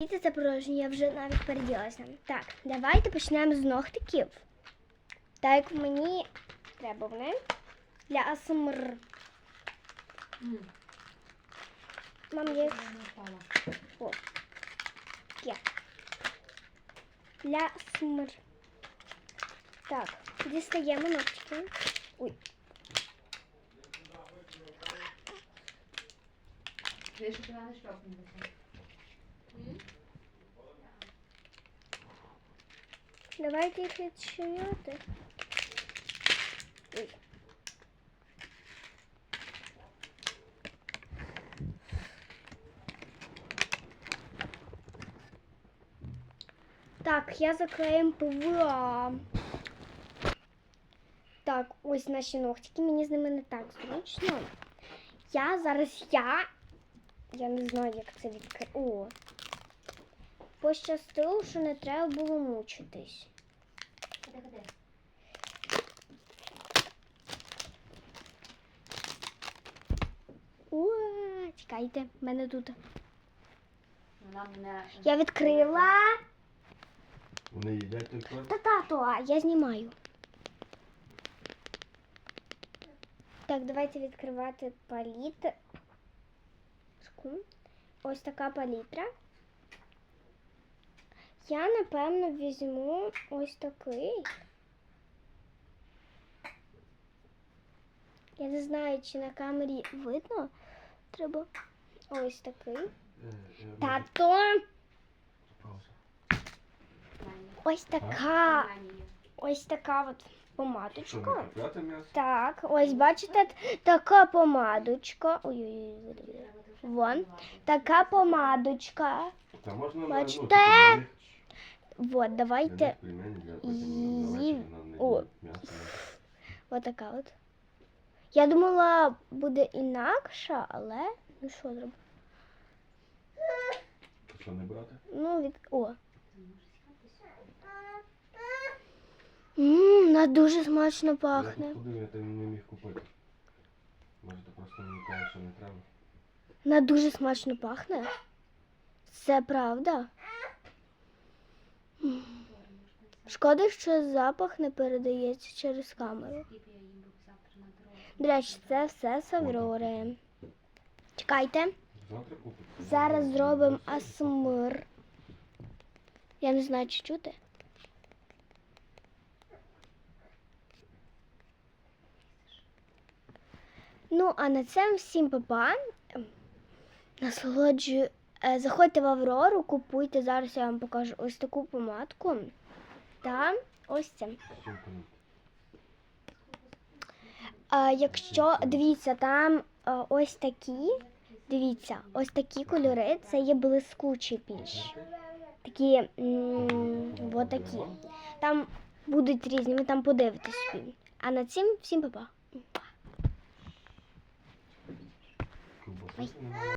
Діти це порожнє, я вже навіть переділася. Так, давайте почнемо з ногтиків. Так як мені треба вони для АСМР. Мам, впала. О. Є. Для АСМР. Так, дістаємо ногтики. Ой, ж тебе не шльопнулися. Давайте їх відчиняти. Ой. Так, я заклеїм ПВА. Так, ось наші ногтики. Мені з ними не так зручно. Я зараз я. Я не знаю, як це відкрити. Пощастило, що не треба було мучитись. О, чекайте, в мене тут. Вона мене... Я відкрила. Вони їдять торт? Та тато, а я знімаю. Так, давайте відкривати палітру. Ось така палітра. Я, напевно, візьму ось такий. Я не знаю, чи на камері видно. Треба ось такий. Е, Тато, ось така, ось така от помадочка. Так, ось бачите, така помадочка. Ой-ой-ой. Вон. Така помадочка. Бачите? Вот, давайте. Її- О. Ось така от. Я думала, буде інакша, але ну що зробити? Що не брати? Ну, від. О. Ммм, вона дуже смачно пахне. ходив, я тебе не міг купити. Може ти просто мені кажеш, що не треба. Вона дуже смачно пахне. Це правда. Шкода, що запах не передається через камеру. До речі, це все з Аврори. Чекайте, зараз зробимо асмр. Я не знаю, чи чути. Ну, а на цьому всім папа. Насолоджую. Е, Заходьте в Аврору, купуйте. Зараз я вам покажу ось таку помадку. Та ось це. А, якщо дивіться, там а, ось такі. Дивіться, ось такі кольори. Це є блискучі більш. Такі, вот такі. Там будуть різні, ви там подивитесь. А на цим всім па-па. Немає.